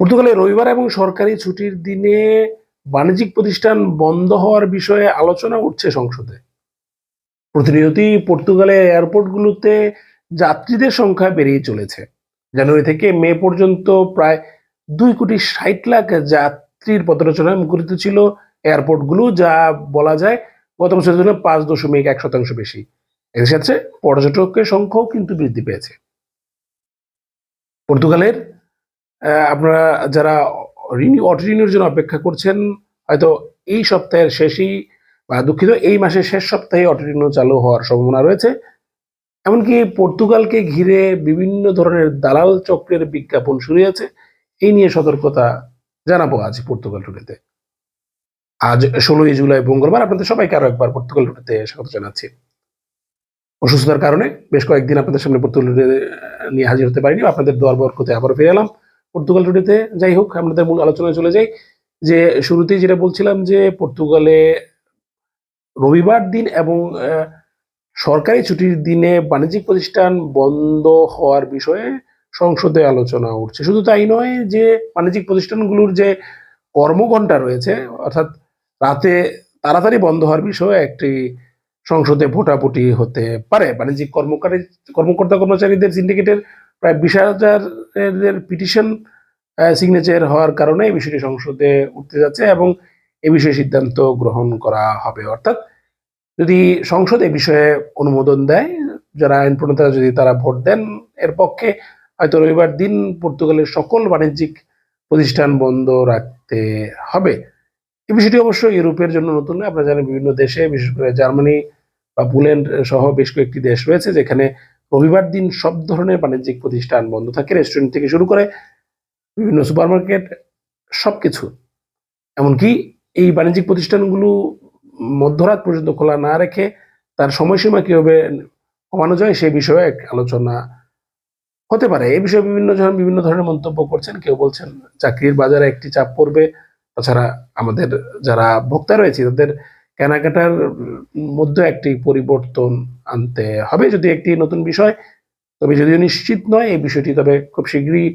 পর্তুগালে রবিবার এবং সরকারি ছুটির দিনে বাণিজ্যিক প্রতিষ্ঠান বন্ধ হওয়ার বিষয়ে আলোচনা উঠছে সংসদে। প্রতিনিয়তই পর্তুগালে এয়ারপোর্টগুলোতে যাত্রীদের সংখ্যা বেড়েই চলেছে। জানুয়ারি থেকে মে পর্যন্ত প্রায় দুই কোটি ষাট লাখ যাত্রীর পদরচনায় মুখরিত ছিল এয়ারপোর্টগুলো, যা বলা যায় গত বছরের জন্য পাঁচ দশমিক এক শতাংশ বেশি। এর সাথে পর্যটকের সংখ্যাও কিন্তু বৃদ্ধি পেয়েছে। পর্তুগালের আপনারা যারা রিনিউ অটো রিনিউর জন্য অপেক্ষা করছেন, হয়তো এই সপ্তাহের শেষেই বা দুঃখিত, এই মাসের শেষ সপ্তাহে অটো রিনিউ চালু হওয়ার সম্ভাবনা রয়েছে। এমনকি পর্তুগালকে ঘিরে বিভিন্ন ধরনের দালাল চক্রের বিজ্ঞাপন শুরু হয়েছে এই নিয়ে সতর্কতা জানাব আজ পর্তুগাল টুডেতে। আজ ষোলোই জুলাই মঙ্গলবার আপনাদের সবাইকে আরও একবার পর্তুগাল টুডেতে স্বাগত জানাচ্ছি। অসুস্থতার কারণে বেশ কয়েকদিন আপনাদের সামনে পর্তুগাল নিয়ে হাজির হতে পারিনি। আপনাদের দোয়ার বরকতে আবার ফিরে এলাম। পর্তুগাল টুডেতে যাই হোক আমাদের মূল আলোচনায় চলে যাই। যে শুরুতেই যেটা বলছিলাম যে পর্তুগালে রবিবার দিন এবং সরকারি ছুটির দিনে বাণিজ্যিক প্রতিষ্ঠান বন্ধ হওয়ার বিষয়ে সংসদে আলোচনা উঠছে। শুধু তাই নয় যে বাণিজ্যিক প্রতিষ্ঠানগুলোর যে কর্মঘণ্টা রয়েছে, অর্থাৎ রাতে তাড়াতাড়ি বন্ধ হওয়ার বিষয়ে একটি সংসদে ভোটাভুটি হতে পারে। বাণিজ্যিক কর্মকারী, কর্মকর্তা কর্মচারীদের, সিন্ডিকেটের প্রায় বিশ হাজারের পিটিশন সিগনেচার হওয়ার কারণে এই বিষয়টি সংসদে উঠতে যাচ্ছে এবং এ বিষয়ে সিদ্ধান্ত গ্রহণ করা হবে। অর্থাৎ যদি সংসদ এ বিষয়ে অনুমোদন দেয়, যারা আইন প্রণেতারা যদি তারা ভোট দেন, এর পক্ষে হয়তো রবিবার দিন পর্তুগালের সকল বাণিজ্যিক প্রতিষ্ঠান বন্ধ রাখতে হবে। এই বিষয়টি অবশ্য ইউরোপের জন্য নতুন নয়, আপনারা জানেন বিভিন্ন দেশে, বিশেষ করে জার্মানি বা পোল্যান্ড সহ বেশ কয়েকটি দেশ রয়েছে, যেখানে রবিবার দিন সব ধরনের বাণিজ্যিক প্রতিষ্ঠান বন্ধ থাকে রেস্টুরেন্ট থেকে শুরু করে বিভিন্ন সুপারমার্কেট সবকিছু। এমনকি এই বাণিজ্যিক প্রতিষ্ঠানগুলো মধ্যরাত পর্যন্ত খোলা না রেখে তার সময়সীমা কীভাবে কমানো যায় সে বিষয়ে এক আলোচনা হতে পারে। এই বিষয়ে বিভিন্ন জন বিভিন্ন ধরনের মন্তব্য করছেন। কেউ বলছেন চাকরির বাজারে একটি চাপ পড়বে। তাছাড়া আমাদের যারা ভোক্তা রয়েছে, তাদের কেনাকাটার মধ্যে একটি পরিবর্তন আনতে হবে যদি একটি নতুন বিষয়। তবে যদিও নিশ্চিত নয় এই বিষয়টি, তবে খুব শীঘ্রই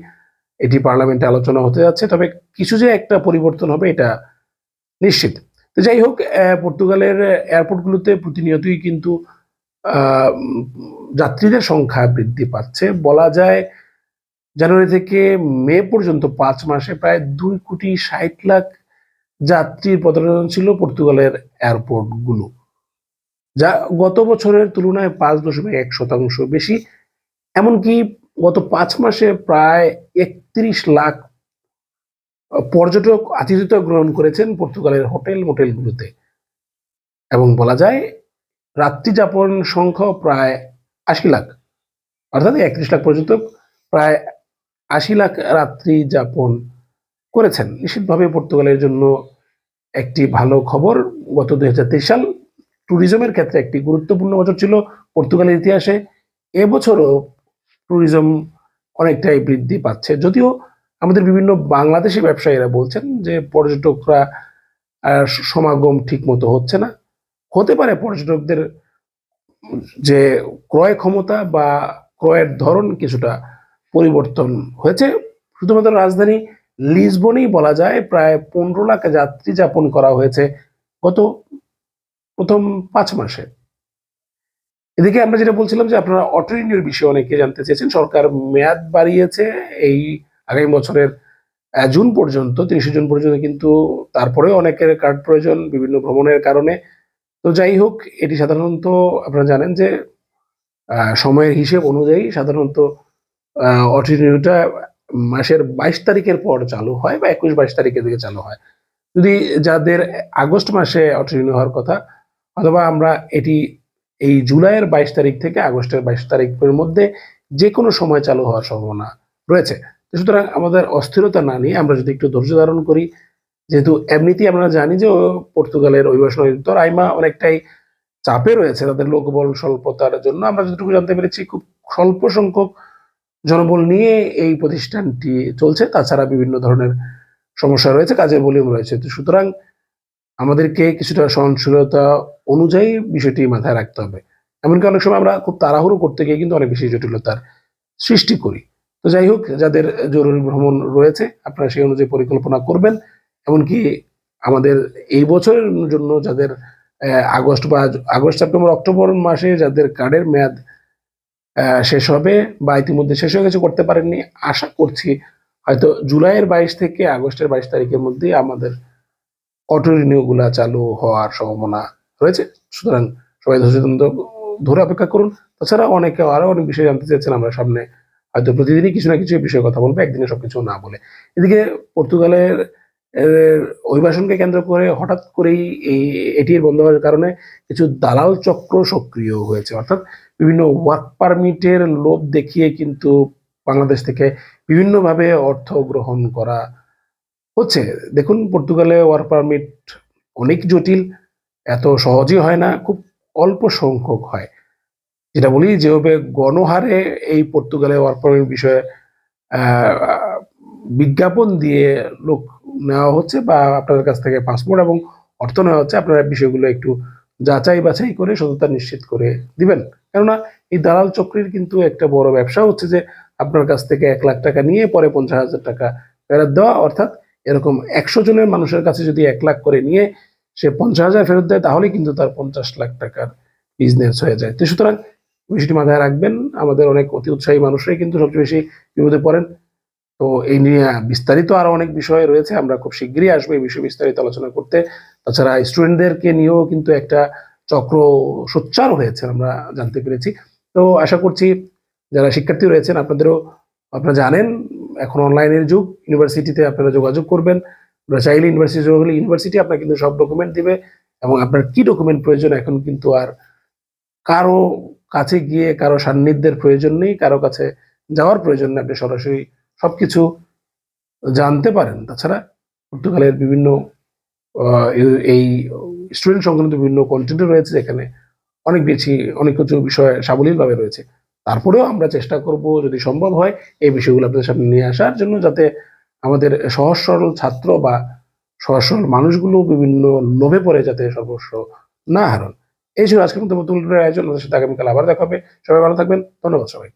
এটি পার্লামেন্টে আলোচনা হতে যাচ্ছে। তবে কিছু যে একটা পরিবর্তন হবে এটা নিশ্চিত। তো যাই হোক পর্তুগালের এয়ারপোর্টগুলোতে প্রতিনিয়তই কিন্তু যাত্রীদের সংখ্যা বৃদ্ধি পাচ্ছে। বলা যায় জানুয়ারি থেকে মে পর্যন্ত পাঁচ মাসে প্রায় দুই কোটি ষাট লাখ যাত্রীর পদচারণ ছিল পর্তুগালের এয়ারপোর্টগুলো, যা গত বছরের তুলনায় পাঁচ দশমিক এক শতাংশ বেশি। এমনকি গত পাঁচ মাসে প্রায় একত্রিশ লাখ পর্যটক আতিথ্য গ্রহণ করেছেন পর্তুগালের হোটেল মোটেলগুলোতে। এবং বলা যায়, রাত্রি যাপন সংখ্যাও প্রায় আশি লাখ, অর্থাৎ একত্রিশ লাখ পর্যটক, প্রায় আশি লাখ রাত্রি যাপন করেছেন। নিশ্চিতভাবে পর্তুগালের জন্য একটি ভালো খবর। গত দুই সাল ট্যুরিজমের ক্ষেত্রে একটি গুরুত্বপূর্ণ বছর ছিল পর্তুগালের ইতিহাসে। এবছরও ট্যুরিজম অনেকটাই বৃদ্ধি পাচ্ছে। যদিও আমাদের বিভিন্ন বাংলাদেশি ব্যবসায়ীরা বলছেন যে পর্যটকরা সমাগম ঠিক মতো হচ্ছে না। হতে পারে পর্যটকদের যে ক্রয় ক্ষমতা বা ক্রয়ের ধরন কিছুটা পরিবর্তন হয়েছে। শুধুমাত্র রাজধানী লিসবনেই বলা যায় প্রায় পনেরো লাখ যাত্রী যাপন করা হয়েছে গত প্রথম পাঁচ মাসে। এদিকে আমরা যেটা বলছিলাম যে আপনারা অটো রিনিউর বিষয়ে অনেকে জানতে চেয়েছেন, সরকার মেয়াদ বাড়িয়েছে এই আগামী বছরের জুন পর্যন্ত, তিরিশে জুন পর্যন্ত কিন্তু তারপরেও অনেকের কার্ড প্রয়োজন বিভিন্ন ভ্রমণের কারণে। তো যাই হোক, এটি সাধারণত আপনারা জানেন যে সময়ের হিসেব অনুযায়ী সাধারণত অটো রিনিউটা মাসের বাইশ তারিখের পর চালু হয় বা একুশ বাইশ তারিখের দিকে চালু হয়। যদি যাদের আগস্ট মাসে অটো হওয়ার কথা, অথবা আমরা এটি এই জুলাইয়ের বাইশ তারিখ থেকে আগস্টের বাইশ তারিখের মধ্যে যে কোনো সময় চালু হওয়ার সম্ভাবনা রয়েছে। সুতরাং আমাদের অস্থিরতা না নিয়ে আমরা যদি একটু ধৈর্য ধারণ করি, যেহেতু এমনিতেই আমরা জানি যে পর্তুগালের অভিবাসন অধিদপ্তর আইমা অনেকটাই চাপে রয়েছে, তাদের লোকবল স্বল্পতার জন্য। আমরা যতটুকু জানতে পেরেছি, খুব স্বল্প সংখ্যক জনবল নিয়ে এই প্রতিষ্ঠানটি চলছে, তাছাড়া বিভিন্ন ধরনের সমস্যা রয়েছে, কাজের ভলিউম রয়েছে। তো সুতরাং আমাদেরকে কিছুটা সহনশীলতা অনুযায়ী বিষয়টি মাথায় রাখতে হবে। এমনকি অনেক সময় আমরা খুব তাড়াহুড়ো করতে গিয়ে কিন্তু অনেক বেশি জটিলতার সৃষ্টি করি। তো যাই হোক, যাদের জরুরি ভ্রমণ রয়েছে, আপনারা সেই অনুযায়ী পরিকল্পনা করবেন। এমনকি আমাদের এই বছরের জন্য যাদের আগস্ট বা আগস্ট, সেপ্টেম্বর, অক্টোবর মাসে যাদের কার্ডের মেয়াদ শেষ হবে বা ইতিমধ্যে শেষ হয়ে গেছে, করতে পারেননি। আশা করছি হয়তো জুলাইয়ের বাইশ থেকে আগস্টের বাইশ তারিখের মধ্যে আমাদের অটো রিনিউগুলা চালু হওয়ার সম্ভাবনা রয়েছে। সুতরাং সবাই ধৈর্য ধরে অপেক্ষা করুন। তাছাড়া অনেকে আরও অনেক বিষয় জানতে চাইছেন আমরা সামনে হয়তো প্রতিদিনই কিছু না কিছু বিষয়ে কথা বলব, একদিনে সবকিছু না বলে। এদিকে পর্তুগালের অভিবাসনকে কেন্দ্র করে হঠাৎ করেই এই এটির বন্ধ হওয়ার কারণে কিছু দালাল চক্র সক্রিয় হয়েছে। অর্থাৎ বিভিন্ন ওয়ার্ক পারমিটের লোভ দেখিয়ে কিন্তু বাংলাদেশ থেকে বিভিন্নভাবে অর্থ গ্রহণ করা হচ্ছে। দেখুন, পর্তুগালে ওয়ার্ক পারমিট অনেক জটিল, এত সহজই হয় না, খুব অল্প সংখ্যক হয়। যেটা বলি, যেভাবে গণহারে এই পর্তুগালে ওয়ার্ক পারমিট বিষয়ে বিজ্ঞাপন দিয়ে লোক নেওয়া হচ্ছে বা আপনাদের কাছ থেকে পাসপোর্ট এবং অর্থ নেওয়া হচ্ছে, আপনারা বিষয়গুলো একটু যাচাই বাছাই করে সততা নিশ্চিত করে দিবেন। কেননা এই দালাল চক্রের কিন্তু একটা বড় ব্যবসা হচ্ছে যে আপনার কাছ থেকে এক লাখ টাকা নিয়ে পরে পঞ্চাশ হাজার টাকা ফেরত দেওয়া, অর্থাৎ এরকম একশো জনের মানুষের কাছে যদি এক লাখ করে নিয়ে সে পঞ্চাশ হাজার ফেরত দেয় তাহলে কিন্তু তার পঞ্চাশ লাখ টাকার বিজনেস হয়ে যায়। তো সুতরাং বিষয়টি মাথায় রাখবেন, আমাদের অনেক অতি উৎসাহী মানুষরাই কিন্তু সবচেয়ে বেশি বিপদে পড়েন। তো এই নিয়ে বিস্তারিত আরও অনেক বিষয় রয়েছে, আমরা খুব শীঘ্রই আসব এই বিষয়ে বিস্তারিত আলোচনা করতে। তাছাড়া স্টুডেন্টদেরকে নিয়েও কিন্তু একটা চক্র সোচ্চার হয়েছে, আমরা জানতে পেরেছি। তো আশা করছি যারা শিক্ষার্থী রয়েছেন, আপনাদেরও আপনারা জানেন, এখন অনলাইনের যুগ, ইউনিভার্সিটিতে আপনারা যোগাযোগ করবেন। আপনারা চাইলে ইউনিভার্সিটি করলে ইউনিভার্সিটি আপনার কিন্তু সব ডকুমেন্ট দিবে এবং আপনার কি ডকুমেন্ট প্রয়োজন এখন কিন্তু আর কারও কাছে গিয়ে, কারও সান্নিধ্যের প্রয়োজন নেই, কারও কাছে যাওয়ার প্রয়োজন নেই। আপনি সরাসরি সবকিছু জানতে পারেন। তাছাড়া পর্তুগালের বিভিন্ন এই- স্টুডেন্ট সংক্রান্ত বিভিন্ন কন্টেন্ট রয়েছে যেখানে অনেক বেশি, অনেক কিছু বিষয় সাবলীলভাবে রয়েছে। তারপরেও আমরা চেষ্টা করব যদি সম্ভব হয় এই বিষয়গুলো আপনাদের সামনে নিয়ে আসার জন্য যাতে আমাদের সহজ সরল ছাত্র বা সহজ সরল মানুষগুলো বিভিন্ন লোভে পড়ে যাতে সর্বস্ব না হারান। এই ছিল আজকের মতো আয়োজন। আমাদের সাথে আগামীকাল আবার দেখা হবে। সবাই ভালো থাকবেন। ধন্যবাদ সবাই